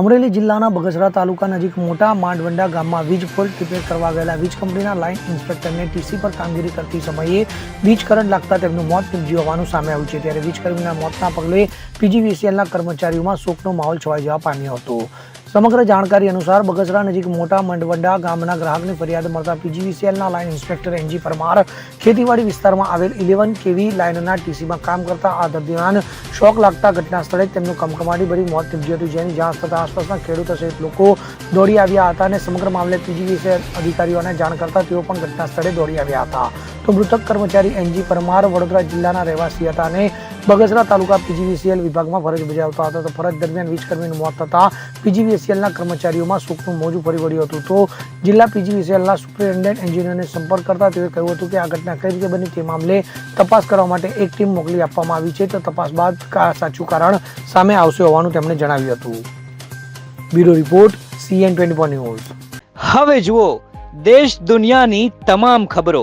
અમરેલી જિલ્લાના બગસરા તાલુકા નજીક મોટા માંડવંડા ગામમાં વીજ ફોલ્ટ રિપેર કરવા ગયેલા વીજ કંપનીના લાઇન ઇન્સ્પેક્ટરને ટીસી પર કામગીરી કરતી સમયે વીજ કરંટ લાગતા તેમનું મોત નીપજ્યું હોવાનું સામે આવ્યું છે. ત્યારે વીજકર્મીના મોતના પગલે પીજીવીસીએલના કર્મચારીઓમાં શોકનો માહોલ છવાઈ જવા પામ્યો હતો. સમગ્ર જાણકારી અનુસાર બગસરા નજીક મોટા મંડવંડા ગામના ગ્રાહકની ફરિયાદ મળતા પીજીવીસીએલના line inspector N G Parmar ખેતીવાડી વિસ્તારમાં આવેલ ઇલેવન કેવી લાઇનના ટીસીમાં કામ કરતા આ દરમિયાન શોક લાગતા ઘટના સ્થળે તેમનું કમકમાટી ભરી મોત નીપજ્યું હતું, જેની જાણ થતાં આસપાસના ખેડૂતો સહિત લોકો દોડી આવ્યા હતા અને સમગ્ર મામલે પીજીવીસીએલ અધિકારીઓને જાણ કરતા તેઓ પણ ઘટના સ્થળે દોડી આવ્યા હતા. તો મૃતક કર્મચારી એનજી પરમાર વડોદરા જિલ્લાના રહેવાસી હતા અને બગસરા તાલુકા પીજીવીસીએલ વિભાગમાં ફરજ બજાવતા હતા. તો ફરજ દરમિયાન વીજ કર્મીનું મોત થતાં પીજીવીસીએલના કર્મચારીઓમાં શોકનું મોજું ફરી વળ્યું હતું. તો જિલ્લા પીજીવીસીએલના સુપ્રિન્ટેન્ડન્ટ એન્જિનિયરને સંપર્ક કરતા તેઓએ કહ્યું હતું કે આ ઘટના કઈ રીતે બની તે મામલે તપાસ કરવા માટે એક ટીમ મોકલી આપવામાં આવી છે. તો તપાસ બાદ સાચું કારણ સામે આવશે હોવાનું તેમણે જણાવ્યું હતું. Bureau report, CN twenty news. હવે જુઓ, દેશ દુનિયાની તમામ ખબરો.